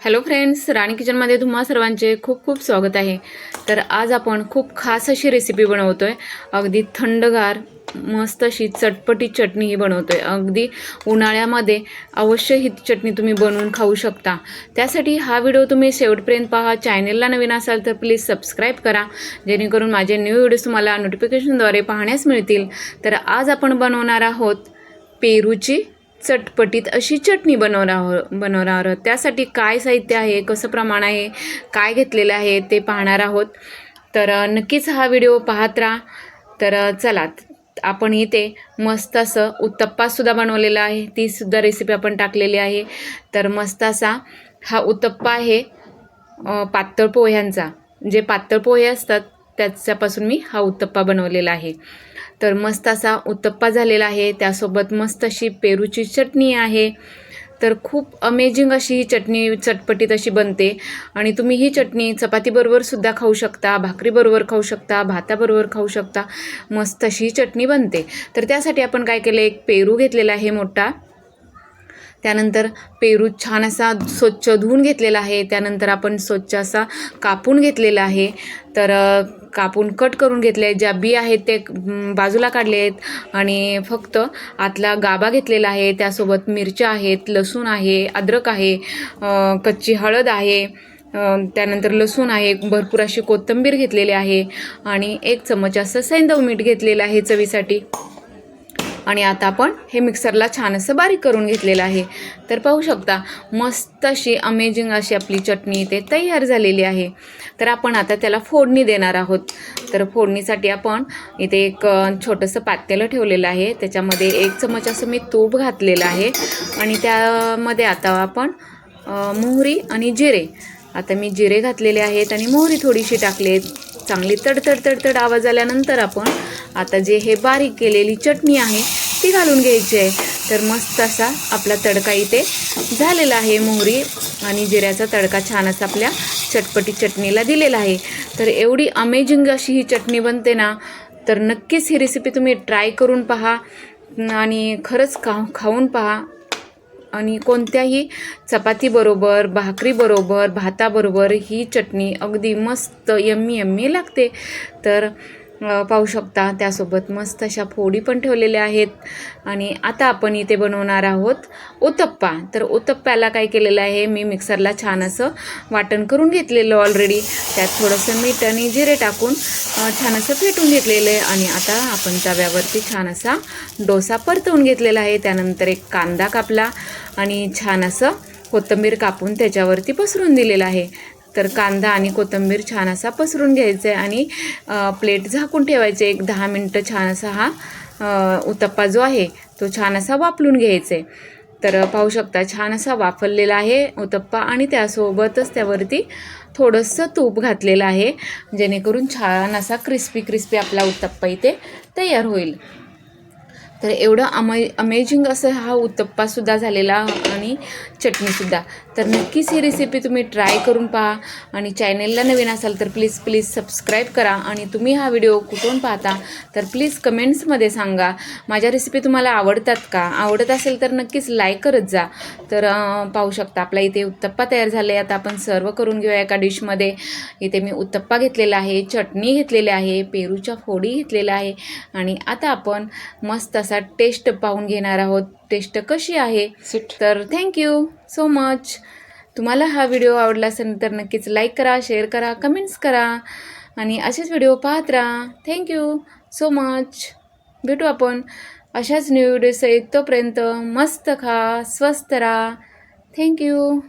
Hello friends राणी किचनमध्ये तुम्हा सर्वांचे खूप खूप स्वागत आहे. तर आज आपण खूप खास अशी रेसिपी बनवतो आहे अगदी थंडगार मस्त अशी चटपटी चटणी ही बनवतो आहे अगदी उन्हाळ्यामध्ये अवश्य ही चटणी तुम्ही बनवून खाऊ शकता. त्यासाठी हा व्हिडिओ तुम्ही शेवटपर्यंत पहा. चॅनेलला नवीन असाल तर प्लीज सबस्क्राईब करा. जेणेकरून माझे न्यू व्हिडिओज तुम्हाला नोटिफिकेशनद्वारे पाहण्यास मिळतील. तर आज आपण बनवणार आहोत पेरूची चटपटीत अशी चटणी बनवणार आहो बनवणार आहोत. त्यासाठी काय साहित्य आहे? कसं प्रमाण आहे? काय घेतलेलं आहे? ते पाहणार आहोत. तर नक्कीच हा व्हिडिओ पाहत राहा. तर चलात चला आपण इथे मस्त असं उत्तप्पासुद्धा बनवलेला आहे. तीसुद्धा रेसिपी आपण टाकलेली आहे. तर मस्त असा हा उत्तप्पा आहे पातळ पोह्यांचा. जे पातळ पोहे असतात त्याच्यापासून मी हा उत्तप्पा बनवलेला आहे. तर मस्त असा उत्तप्पा झालेला आहे. त्यासोबत मस्त अशी पेरूची चटणी आहे. तर खूप अमेझिंग अशी ही चटणी चटपटीत अशी बनते. आणि तुम्ही ही चटणी चपातीबरोबर सुद्धा खाऊ शकता भाकरीबरोबर खाऊ शकता भाताबरोबर खाऊ शकता. मस्त अशी ही चटणी बनते. तर त्यासाठी आपण काय केलं एक पेरू घेतलेला आहे मोठा. त्यानंतर पेरू छान असा स्वच्छ धुवून घेतलेला आहे. त्यानंतर आपण स्वच्छ असा कापून घेतलेला आहे. तर कापून कट करून घेतले आहेत. ज्या बी आहेत ते बाजूला काढले आहेत. आणि फक्त आतला गाभा घेतलेला आहे. त्यासोबत मिरच्या आहेत लसूण आहे अद्रक आहे कच्ची हळद आहे त्यानंतर लसूण आहे भरपूर अशी कोथिंबीर घेतलेली आहे. आणि एक चमच असं सैंदव मीठ घेतलेलं आहे चवीसाठी. आणि आता आपण हे मिक्सरला छान असं बारीक करून घेतलेलं आहे. तर पाहू शकता मस्त अशी अमेझिंग अशी आपली चटणी इथे तयार झालेली आहे. तर आपण आता त्याला फोडणी देणार आहोत. तर फोडणीसाठी आपण इथे एक छोटंसं पातेलं ठेवलेलं आहे. त्याच्यामध्ये एक चमच असं मी तूप घातलेलं आहे. आणि त्यामध्ये आता आपण मोहरी आणि जिरे. आता मी जिरे घातलेले आहेत आणि मोहरी थोडीशी टाकली चांगली तडतड तडतड आवाज आल्यानंतर आपण आता जे हे बारीक केलेली चटणी आहे ती घालून घ्यायची आहे. तर मस्त असा आपला तडका इथे झालेला आहे मोहरी आणि जिऱ्याचा तडका छान असा आपल्या चटपटी चटणीला दिलेला आहे. तर एवढी अमेझिंग अशी ही चटणी बनते ना तर नक्कीच ही रेसिपी तुम्ही ट्राय करून पहा आणि खरंच खा खाऊन पहा. आणि कोणत्याही चपातीबरोबर भाकरीबरोबर भाताबरोबर ही चटणी अगदी मस्त यम्मी यम्मी लागते. तर पाहू शकता. त्यासोबत मस्त अशा फोडी पण ठेवलेल्या आहेत. आणि आता आपण इथे बनवणार आहोत ओतप्पा. तर ओतप्प्याला काय केलेलं आहे? मी मिक्सरला छान असं वाटण करून घेतलेलं ऑलरेडी त्यात थोडंसं मीठ आणि जिरे टाकून छान असं फेटून घेतलेलं आहे. आणि आता आपण तव्यावरती छान असा डोसा परतवून घेतलेला आहे. त्यानंतर एक कांदा कापला आणि छान असं कोथिंबीर कापून त्याच्यावरती पसरून दिलेलं आहे. तर कांदा आणि कोथिंबीर छान असा पसरून घ्यायचा आहे आणि प्लेट झाकून ठेवायचे. एक दहा मिनटं छान असा हा उत्तप्पा जो आहे तो छान असा वापरून घ्यायचा. आहे तर पाहू शकता छान असा वाफरलेला आहे उत्तप्पा आणि त्यासोबतच त्यावरती थोडंसं तूप घातलेलं आहे जेणेकरून छान असा क्रिस्पी क्रिस्पी आपला उत्तप्पा इथे तयार होईल. तर एवढं अमे अमेझिंग असं हा उत्तप्पासुद्धा झालेला आणि चटणीसुद्धा तर नक्कीच ही रेसिपी तुम्ही ट्राय करून पहा आणि चॅनेलला नवीन असाल तर प्लीज प्लीज सबस्क्राईब करा आणि तुम्ही हा व्हिडिओ कुठून पाहता तर प्लीज कमेंट्समध्ये सांगा. माझ्या रेसिपी तुम्हाला आवडतात का? आवडत असेल तर नक्कीच लाईक करत जा. तर पाहू शकता आपला इथे उत्तप्पा तयार झाले आता आपण सर्व करून घेऊया एका डिशमध्ये इथे मी उत्तप्पा घेतलेला आहे चटणी घेतलेली आहे पेरूच्या फोडी घेतलेल्या आहे आणि आता आपण मस्त असा टेस्ट पाहून घेणार आहोत. टेस्ट कशी आहे? तर थँक्यू सो मच तुम्हाला हा व्हिडिओ आवडला असेल तर नक्कीच लाईक करा शेअर करा कमेंट्स करा आणि असेच व्हिडिओ पाहत राहा. थँक्यू सो मच भेटू आपण अशाच न्यू व्हिडिओ तोपर्यंत मस्त खा स्वस्त राहा. थँक्यू